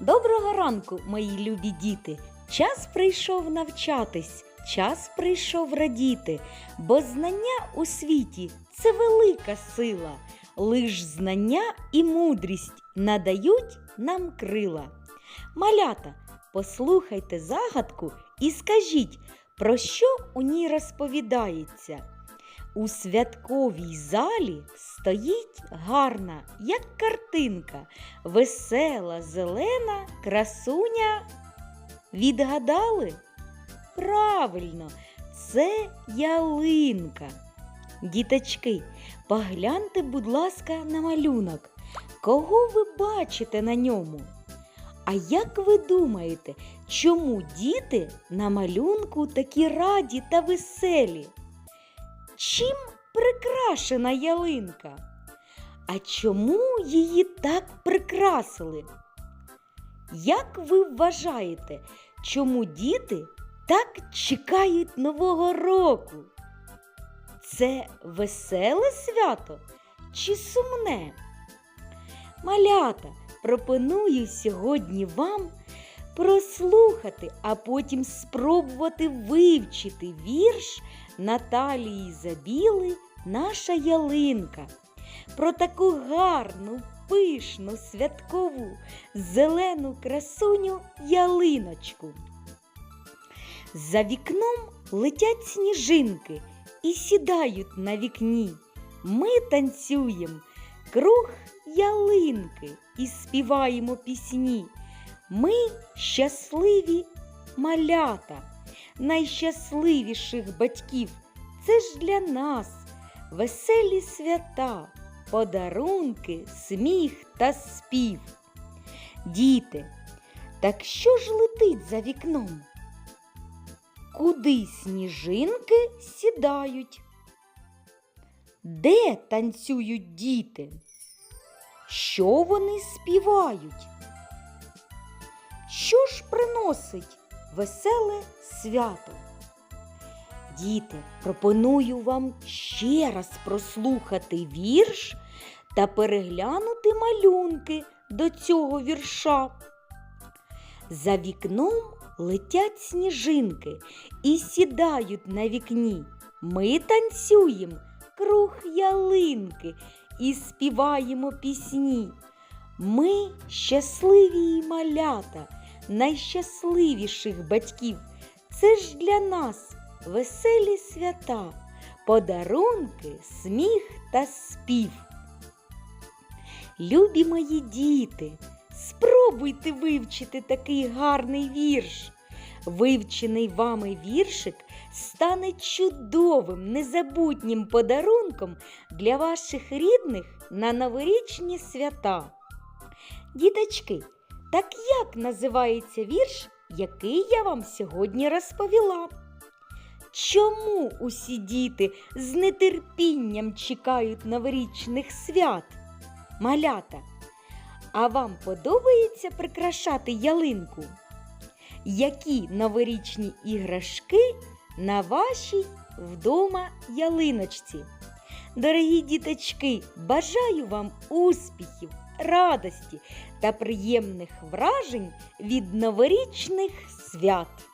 Доброго ранку, мої любі діти! Час прийшов навчатись, час прийшов радіти, бо знання у світі це велика сила. Лиш знання і мудрість надають нам крила. Малята, послухайте загадку і скажіть, про що у ній розповідається. У святковій залі стоїть гарна, як картинка, весела, зелена красуня. Відгадали? Правильно, це ялинка. Діточки, погляньте, будь ласка, на малюнок. Кого ви бачите на ньому? А як ви думаєте, чому діти на малюнку такі раді та веселі? Чим прикрашена ялинка? А чому її так прикрасили? Як ви вважаєте, чому діти так чекають Нового року? Це веселе свято чи сумне? Малята, пропоную сьогодні вам прослухати, а потім спробувати вивчити вірш Наталії Забіли Наша ялинка. Про таку гарну, пишну, святкову, зелену красуню ялиночку. За вікном летять сніжинки і сідають на вікні. Ми танцюємо круг ялинки і співаємо пісні. Ми щасливі малята, найщасливіших батьків. Це ж для нас веселі свята, подарунки, сміх та спів. Діти, так що ж летить за вікном? Куди сніжинки сідають? Де танцюють діти? Що вони співають? Що ж приносить веселе свято? Діти, пропоную вам ще раз прослухати вірш та переглянути малюнки до цього вірша. За вікном летять сніжинки і сідають на вікні. Ми танцюємо круг ялинки і співаємо пісні. Ми щасливі й малята, найщасливіших батьків. Це ж для нас веселі свята, подарунки, сміх та спів. Любі мої діти, спробуйте вивчити такий гарний вірш. Вивчений вами віршик стане чудовим, незабутнім подарунком для ваших рідних на новорічні свята. Діточки, так як називається вірш, який я вам сьогодні розповіла? Чому усі діти з нетерпінням чекають новорічних свят? Малята, а вам подобається прикрашати ялинку? Які новорічні іграшки на вашій вдома ялиночці? Дорогі діточки, бажаю вам успіхів, радості та приємних вражень від новорічних свят!